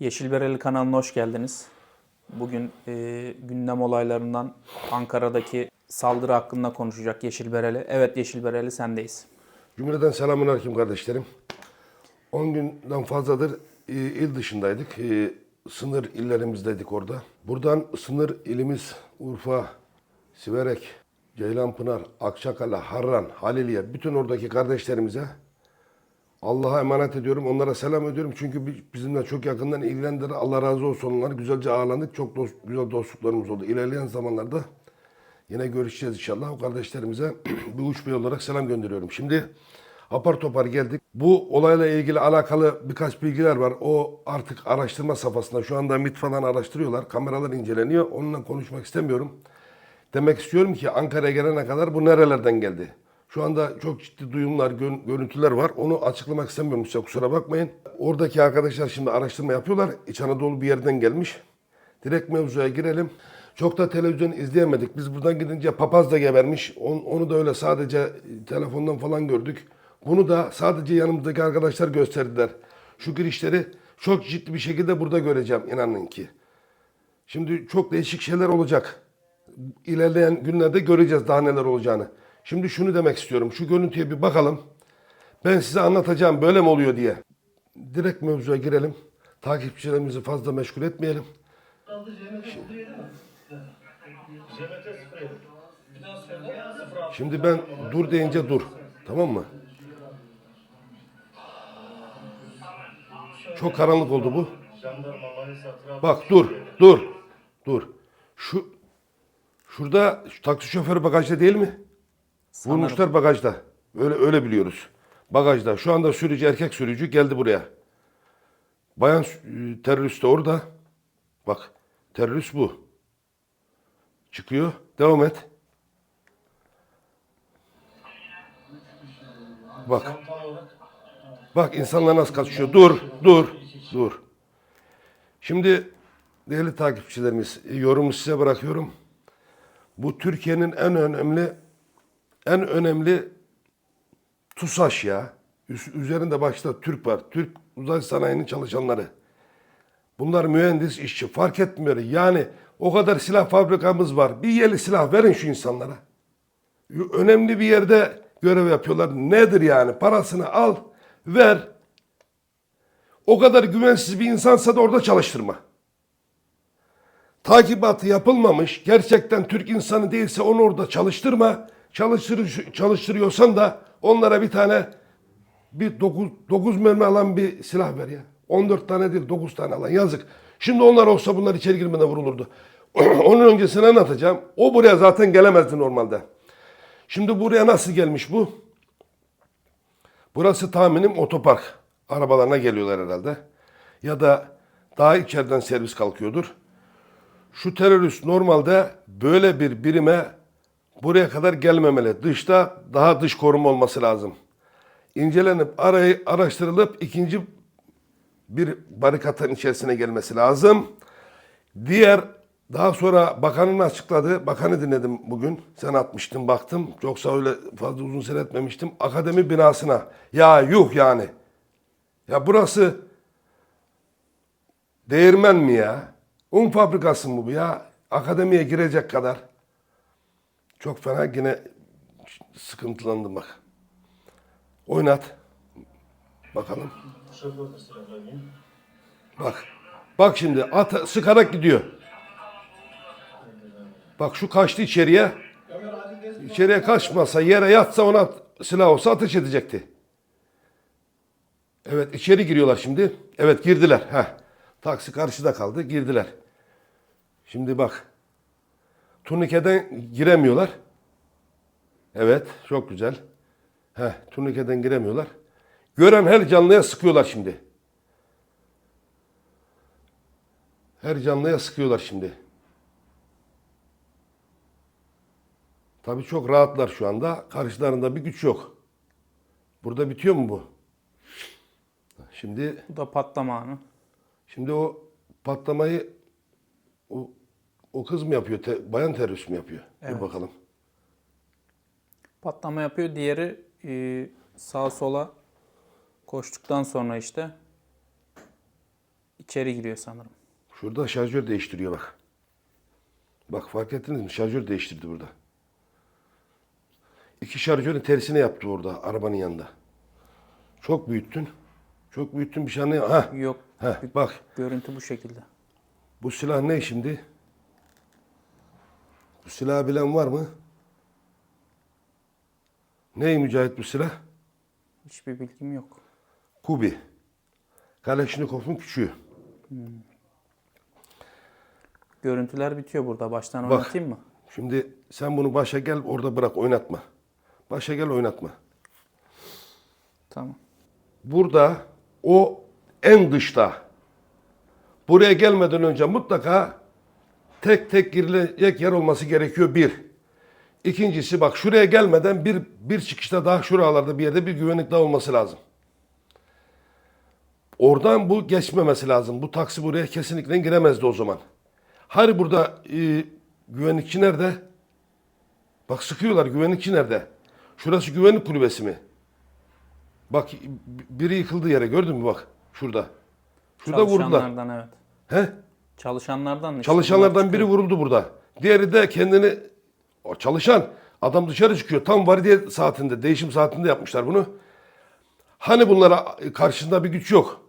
Yeşil Bereli kanalına hoş geldiniz. Bugün e, gündem olaylarından Ankara'daki saldırı hakkında konuşacak Yeşil Bereli. Evet Yeşil Bereli sendeyiz. Cümleden selamun aleyküm kardeşlerim. 10 günden fazladır e, il dışındaydık. E, sınır illerimizdeydik orada. Buradan sınır ilimiz Urfa, Siverek, Ceylanpınar, Akçakale, Harran, Haliliye bütün oradaki kardeşlerimize Allah'a emanet ediyorum. Onlara selam ediyorum. Çünkü bi- bizimle çok yakından ilgilendiler. Allah razı olsun onlar. Güzelce ağırlandık. Çok dost, güzel dostluklarımız oldu. İlerleyen zamanlarda Yine görüşeceğiz inşallah. O kardeşlerimize bir uç bir olarak selam gönderiyorum. Şimdi apar topar geldik. Bu olayla ilgili alakalı birkaç bilgiler var. O artık araştırma safhasında. Şu anda MIT falan araştırıyorlar. Kameralar inceleniyor. Onunla konuşmak istemiyorum. Demek istiyorum ki Ankara'ya gelene kadar bu nerelerden geldi? Şu anda çok ciddi duyumlar, görüntüler var. Onu açıklamak istemiyorum size kusura bakmayın. Oradaki arkadaşlar şimdi araştırma yapıyorlar. İç Anadolu bir yerden gelmiş. Direkt mevzuya girelim. Çok da televizyon izleyemedik. Biz buradan gidince papaz da gebermiş. On- Onu da öyle sadece telefondan falan gördük. Bunu da sadece yanımızdaki arkadaşlar gösterdiler. Şu girişleri çok ciddi bir şekilde burada göreceğim inanın ki. Şimdi çok değişik şeyler olacak. İlerleyen günlerde göreceğiz daha neler olacağını. Şimdi şunu demek istiyorum. Şu görüntüye bir bakalım. Ben size anlatacağım böyle mi oluyor diye. Direkt mevzuya girelim. Takipçilerimizi fazla meşgul etmeyelim. Şimdi ben dur deyince dur. Tamam mı? Çok karanlık oldu bu. Bak dur, dur, dur. Şu şurada şu taksi şoförü bagajda değil mi? Vurmuşlar bagajda. Öyle öyle biliyoruz. Bagajda. Şu anda sürücü erkek sürücü geldi buraya. Bayan e, terörist de orada. Bak terörist bu. Çıkıyor. Devam et. Bak. Bak insanlar nasıl kaçıyor. Dur, dur, dur. Şimdi değerli takipçilerimiz, yorumu size bırakıyorum. Bu Türkiye'nin en önemli en önemli TUSAŞ ya. Üzerinde başta Türk var. Türk uzay sanayinin çalışanları. Bunlar mühendis, işçi fark etmiyor. Yani o kadar silah fabrikamız var. Bir yeli silah verin şu insanlara. Önemli bir yerde görev yapıyorlar. Nedir yani? Parasını al, ver. O kadar güvensiz bir insansa da orada çalıştırma. Takibatı yapılmamış, gerçekten Türk insanı değilse onu orada çalıştırma. Çalıştır, çalıştırıyorsan da onlara bir tane bir 9, 9 mermi alan bir silah ver ya. 14 tane değil 9 tane alan yazık. Şimdi onlar olsa bunlar içeri girmeden vurulurdu. Onun öncesini anlatacağım. O buraya zaten gelemezdi normalde. Şimdi buraya nasıl gelmiş bu? Burası tahminim otopark. Arabalarına geliyorlar herhalde. Ya da daha içeriden servis kalkıyordur. Şu terörist normalde böyle bir birime buraya kadar gelmemeli. Dışta daha dış koruma olması lazım. İncelenip arayı araştırılıp ikinci bir barikatın içerisine gelmesi lazım. Diğer daha sonra bakanın açıkladı. Bakanı dinledim bugün. Sen atmıştın baktım. Yoksa öyle fazla uzun seyretmemiştim. Akademi binasına. Ya yuh yani. Ya burası değirmen mi ya? Un fabrikası mı bu ya? Akademiye girecek kadar. Çok fena yine sıkıntılandım bak. Oynat. Bakalım. Bak. Bak şimdi at sıkarak gidiyor. Bak şu kaçtı içeriye. İçeriye kaçmasa yere yatsa ona silah olsa ateş edecekti. Evet içeri giriyorlar şimdi. Evet girdiler. Heh. Taksi karşıda kaldı. Girdiler. Şimdi bak. Turnikeden giremiyorlar. Evet çok güzel. Heh, turnikeden giremiyorlar. Gören her canlıya sıkıyorlar şimdi. Her canlıya sıkıyorlar şimdi. Tabii çok rahatlar şu anda. Karşılarında bir güç yok. Burada bitiyor mu bu? Şimdi Bu da patlama anı. şimdi o patlamayı o, o kız mı yapıyor? te- bayan terörist mi yapıyor? Dur bakalım. Patlama yapıyor. Diğeri e, sağa sola koştuktan sonra işte İçeri giriyor sanırım. Şurada şarjör değiştiriyor bak. Bak fark ettiniz mi? Şarjör değiştirdi burada. İki şarjörün tersine yaptı orada arabanın yanında. Çok büyüttün. Çok büyüttün bir şey anlayamam. Ha. Yok. Ha bak. Görüntü bu şekilde. Bu silah ne şimdi? Bu silahı bilen var mı? Ney Mücahit bu silah? Hiçbir bilgim yok. Kubi. Kalashnikov'un küçüğü. Görüntüler bitiyor burada. Baştan Bak. oynatayım mı? Şimdi sen bunu başa gel orada bırak oynatma. Başa gel oynatma. Tamam. Burada o en dışta buraya gelmeden önce mutlaka tek tek girilecek yer olması gerekiyor bir. İkincisi bak şuraya gelmeden bir bir çıkışta daha şuralarda bir yerde bir güvenlik daha olması lazım. Oradan bu geçmemesi lazım. Bu taksi buraya kesinlikle giremezdi o zaman. Hani burada e, güvenlikçi nerede? Bak sıkıyorlar güvenlikçi nerede? Şurası güvenlik kulübesi mi? Bak biri yıkıldı yere gördün mü bak şurada. Şurada vurdular. Evet. He? Çalışanlardan işte Çalışanlardan biri vuruldu burada. Diğeri de kendini o çalışan adam dışarı çıkıyor. Tam vardiya saatinde, değişim saatinde yapmışlar bunu. Hani bunlara karşısında bir güç yok.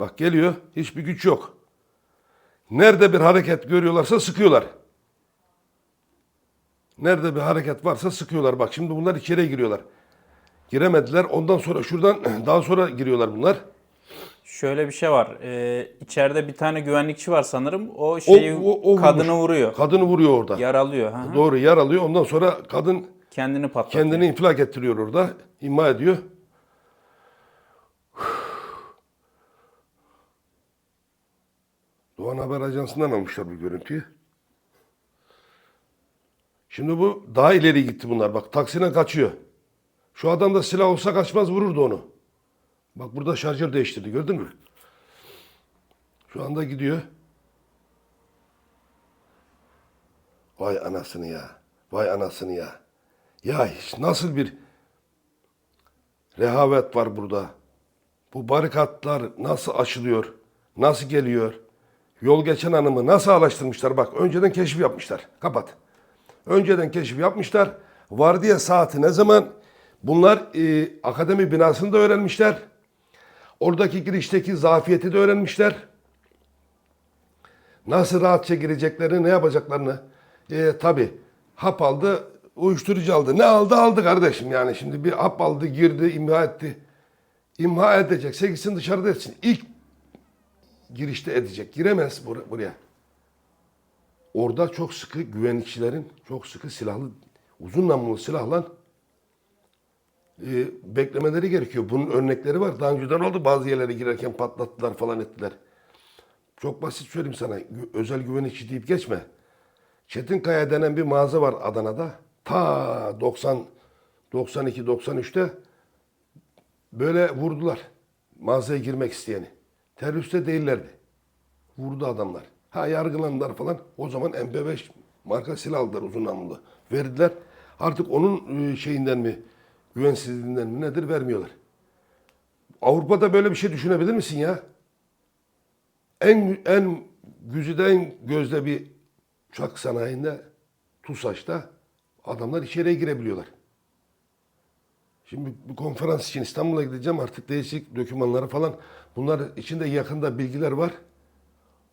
Bak geliyor, hiçbir güç yok. Nerede bir hareket görüyorlarsa sıkıyorlar. Nerede bir hareket varsa sıkıyorlar. Bak şimdi bunlar içeriye giriyorlar. Giremediler. Ondan sonra şuradan daha sonra giriyorlar bunlar. Şöyle bir şey var. Ee, içeride bir tane güvenlikçi var sanırım. O şeyi o kadını vurmuş. vuruyor. Kadını vuruyor orada. Yaralıyor. Hı hı. Doğru yer alıyor. Ondan sonra kadın Kendini patlatıyor. kendini infilak ettiriyor orada. imha ediyor. Doğan Haber Ajansı'ndan almışlar bu görüntüyü. Şimdi bu daha ileri gitti bunlar. Bak taksine kaçıyor. Şu adam da silah olsa kaçmaz vururdu onu. Bak burada şarjör değiştirdi gördün mü? Şu anda gidiyor. Vay anasını ya. Vay anasını ya. Ya hiç nasıl bir rehavet var burada. Bu barikatlar nasıl aşılıyor? Nasıl geliyor? Yol geçen hanımı nasıl araştırmışlar? Bak önceden keşif yapmışlar. Kapat. Önceden keşif yapmışlar. Vardiya saati ne zaman? Bunlar e, akademi binasında öğrenmişler. Oradaki girişteki zafiyeti de öğrenmişler. Nasıl rahatça gireceklerini, ne yapacaklarını. E, tabii hap aldı, uyuşturucu aldı. Ne aldı aldı kardeşim yani. Şimdi bir hap aldı, girdi, imha etti. İmha edecekse gitsin dışarıda etsin. İlk girişte edecek. Giremez bur- buraya. Orada çok sıkı güvenlikçilerin çok sıkı silahlı, uzun namlulu silahla e, beklemeleri gerekiyor. Bunun örnekleri var. Daha önceden oldu. Bazı yerlere girerken patlattılar falan ettiler. Çok basit söyleyeyim sana. Özel güvenlikçi deyip geçme. Çetinkaya denen bir mağaza var Adana'da. Ta 90 92 93'te böyle vurdular. Mağazaya girmek isteyeni. Terörist de değillerdi. Vurdu adamlar. Ha yargılandılar falan. O zaman MP5 marka silah aldılar uzun namlulu. Verdiler. Artık onun e, şeyinden mi, güvensizliğinden mi nedir vermiyorlar. Avrupa'da böyle bir şey düşünebilir misin ya? En en güzide en gözde bir uçak sanayinde TUSAŞ'ta adamlar içeriye girebiliyorlar. Şimdi bu konferans için İstanbul'a gideceğim artık değişik dokümanları falan. Bunlar içinde yakında bilgiler var.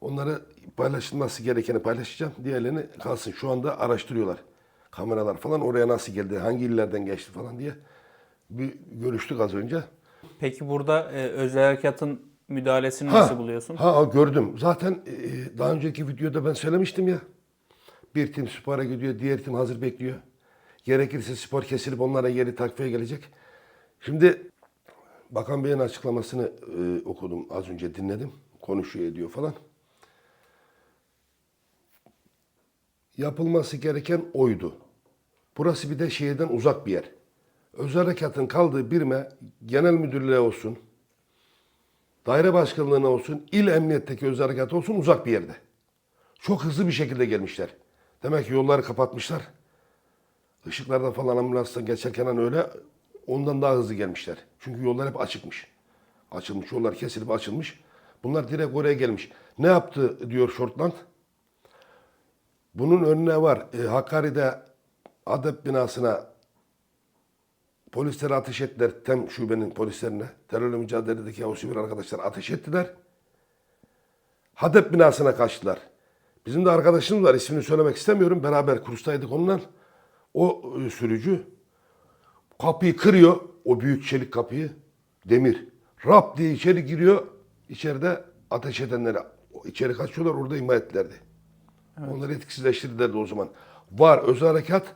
Onları paylaşılması gerekeni paylaşacağım. Diğerlerini kalsın. Şu anda araştırıyorlar. Kameralar falan oraya nasıl geldi, hangi illerden geçti falan diye. Bir görüştük az önce. Peki burada e, özel harekatın müdahalesini nasıl buluyorsun? Ha gördüm. Zaten e, daha önceki videoda ben söylemiştim ya. Bir tim spora gidiyor, diğer tim hazır bekliyor. Gerekirse spor kesilip onlara yeri takviye gelecek. Şimdi Bakan Bey'in açıklamasını e, okudum az önce dinledim. Konuşuyor ediyor falan. Yapılması gereken oydu. Burası bir de şehirden uzak bir yer. Özel harekatın kaldığı birime genel müdürlüğe olsun, daire başkanlığına olsun, il emniyetteki özel harekat olsun uzak bir yerde. Çok hızlı bir şekilde gelmişler. Demek ki yolları kapatmışlar. Işıklarda falan ambulanstan geçerken hani öyle ondan daha hızlı gelmişler. Çünkü yollar hep açıkmış. Açılmış, yollar kesilip açılmış. Bunlar direkt oraya gelmiş. Ne yaptı diyor Shortland? Bunun önüne var. E, Hakkari'de ADEP binasına polisler ateş ettiler. Tem şubenin polislerine. Terörle mücadeledeki o sivil arkadaşlar ateş ettiler. HADEP binasına kaçtılar. Bizim de arkadaşımız var. ismini söylemek istemiyorum. Beraber kurstaydık onunla. O e, sürücü kapıyı kırıyor. O büyük çelik kapıyı. Demir. Rap diye içeri giriyor. İçeride ateş edenleri içeri kaçıyorlar. Orada imha ettilerdi. Onları etkisizleştirdiler de o zaman. Var özel harekat.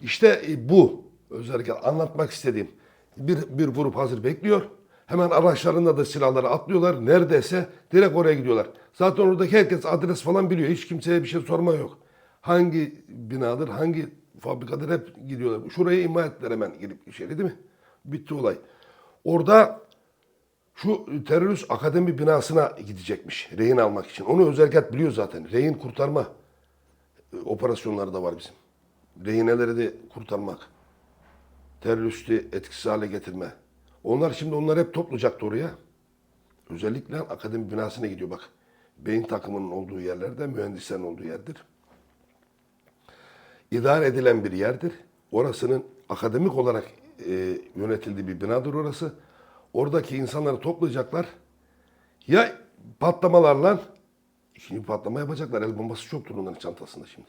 İşte e, bu özel harekat anlatmak istediğim. Bir, bir grup hazır bekliyor. Hemen araçlarında da silahları atlıyorlar. Neredeyse direkt oraya gidiyorlar. Zaten oradaki herkes adres falan biliyor. Hiç kimseye bir şey sorma yok. Hangi binadır, hangi fabrikadır hep gidiyorlar. Şurayı imha ettiler hemen girip içeri değil mi? Bitti olay. Orada şu terörist akademi binasına gidecekmiş rehin almak için. Onu özel harekat biliyor zaten. Rehin kurtarma e, operasyonları da var bizim. Rehineleri de kurtarmak. Teröristi etkisiz hale getirme. Onlar şimdi onlar hep toplayacaktı oraya. Özellikle akademi binasına gidiyor bak. Beyin takımının olduğu yerlerde mühendislerin olduğu yerdir. İdare edilen bir yerdir. Orasının akademik olarak e, yönetildiği bir binadır orası. Oradaki insanları toplayacaklar. Ya patlamalarla Şimdi patlama yapacaklar. El bombası çoktur onların çantasında şimdi.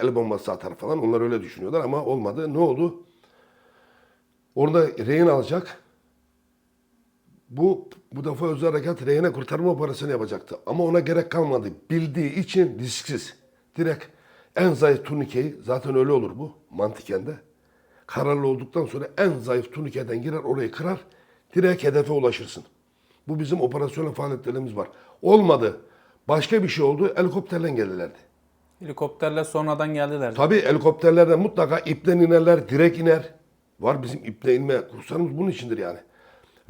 El bombası atar falan. Onlar öyle düşünüyorlar ama olmadı. Ne oldu? Orada rehin alacak. Bu bu defa özel harekat rehine kurtarma operasyonu yapacaktı. Ama ona gerek kalmadı. Bildiği için risksiz. Direkt en zayıf turnikeyi zaten öyle olur bu mantıken de. Kararlı olduktan sonra en zayıf turnikeden girer orayı kırar. Direkt hedefe ulaşırsın. Bu bizim operasyonel faaliyetlerimiz var. Olmadı. Başka bir şey oldu. Helikopterle geldilerdi. Helikopterle sonradan geldiler. Tabii helikopterlerden mutlaka ipten inerler, direkt iner. Var bizim ipten inme kurslarımız bunun içindir yani.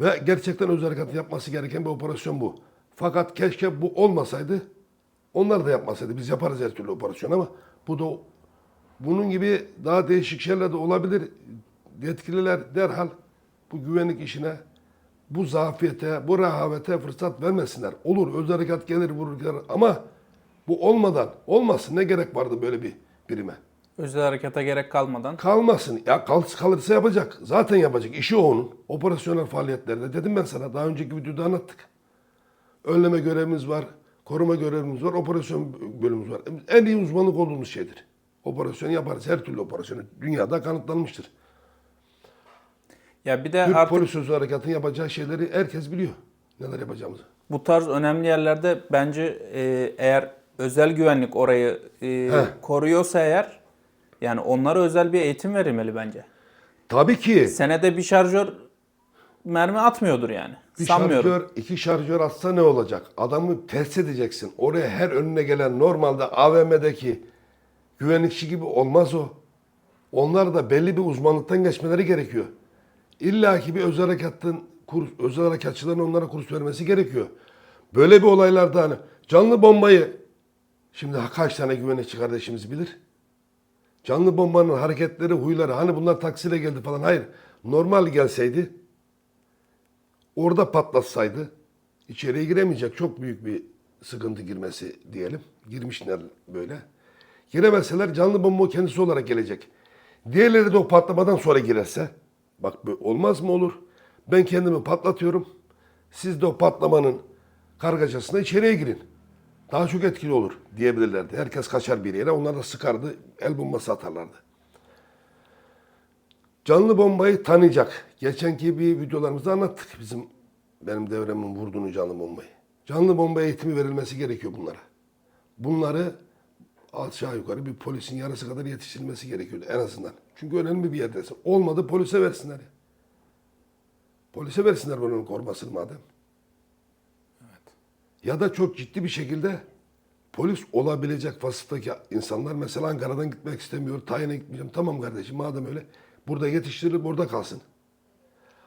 Ve gerçekten özel harekat yapması gereken bir operasyon bu. Fakat keşke bu olmasaydı, onlar da yapmasaydı. Biz yaparız her türlü operasyon ama bu da bunun gibi daha değişik şeyler de olabilir. Yetkililer derhal bu güvenlik işine, bu zafiyete, bu rehavete fırsat vermesinler. Olur özel harekat gelir vurur gider ama bu olmadan olmasın. Ne gerek vardı böyle bir birime? Özel harekete gerek kalmadan. Kalmasın. Ya kal, kalırsa yapacak. Zaten yapacak. İşi o onun. Operasyonel faaliyetlerde. Dedim ben sana. Daha önceki videoda anlattık. Önleme görevimiz var. Koruma görevimiz var. Operasyon bölümümüz var. En iyi uzmanlık olduğumuz şeydir. Operasyon yaparız. Her türlü operasyonu. Dünyada kanıtlanmıştır. Ya bir de Türk artık polis sözü harekatın yapacağı şeyleri herkes biliyor. Neler yapacağımızı. bu tarz önemli yerlerde bence e, eğer özel güvenlik orayı e, koruyorsa eğer yani onlara özel bir eğitim verilmeli bence. Tabii ki. Senede bir şarjör mermi atmıyordur yani. Bir Sanmıyorum. şarjör, iki şarjör atsa ne olacak? Adamı ters edeceksin. Oraya her önüne gelen normalde AVM'deki güvenlikçi gibi olmaz o. Onlar da belli bir uzmanlıktan geçmeleri gerekiyor. İlla ki bir özel harekatın kurs, özel harekatçıların onlara kurs vermesi gerekiyor. Böyle bir olaylarda hani canlı bombayı şimdi kaç tane güvenlikçi kardeşimiz bilir? Canlı bombanın hareketleri, huyları hani bunlar taksiyle geldi falan. Hayır. Normal gelseydi orada patlatsaydı içeriye giremeyecek çok büyük bir sıkıntı girmesi diyelim. Girmişler böyle. Giremezseler canlı bomba kendisi olarak gelecek. Diğerleri de o patlamadan sonra girerse bak olmaz mı olur? Ben kendimi patlatıyorum. Siz de o patlamanın kargacasına içeriye girin. Daha çok etkili olur diyebilirlerdi. Herkes kaçar bir yere. Onlar da sıkardı. El bombası atarlardı. Canlı bombayı tanıyacak. Geçenki bir videolarımızda anlattık bizim benim devremin vurduğunu canlı bombayı. Canlı bomba eğitimi verilmesi gerekiyor bunlara. Bunları aşağı yukarı bir polisin yarısı kadar yetiştirilmesi gerekiyordu en azından. Çünkü önemli bir yerdesin. Olmadı polise versinler. Polise versinler bunun korumasını madem. Ya da çok ciddi bir şekilde polis olabilecek vasıftaki insanlar mesela Ankara'dan gitmek istemiyor, tayine gitmeyeceğim. Tamam kardeşim madem öyle burada yetiştirilip burada kalsın.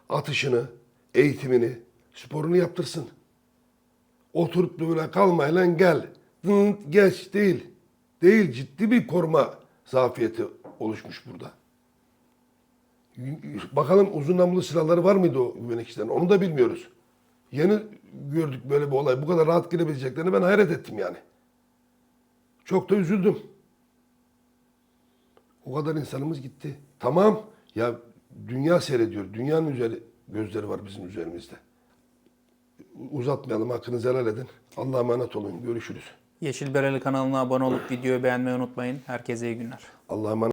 Atışını, eğitimini, sporunu yaptırsın. Oturup da böyle kalmayla gel. Geç değil. Değil ciddi bir koruma zafiyeti oluşmuş burada. Bakalım uzun namlulu silahları var mıydı o güvenlikçilerin? Onu da bilmiyoruz. Yeni gördük böyle bir olay. Bu kadar rahat girebileceklerini ben hayret ettim yani. Çok da üzüldüm. O kadar insanımız gitti. Tamam ya dünya seyrediyor. Dünyanın üzeri gözleri var bizim üzerimizde. Uzatmayalım hakkınızı helal edin. Allah'a emanet olun. Görüşürüz. Yeşil Bereli kanalına abone olup videoyu beğenmeyi unutmayın. Herkese iyi günler. Allah'a emanet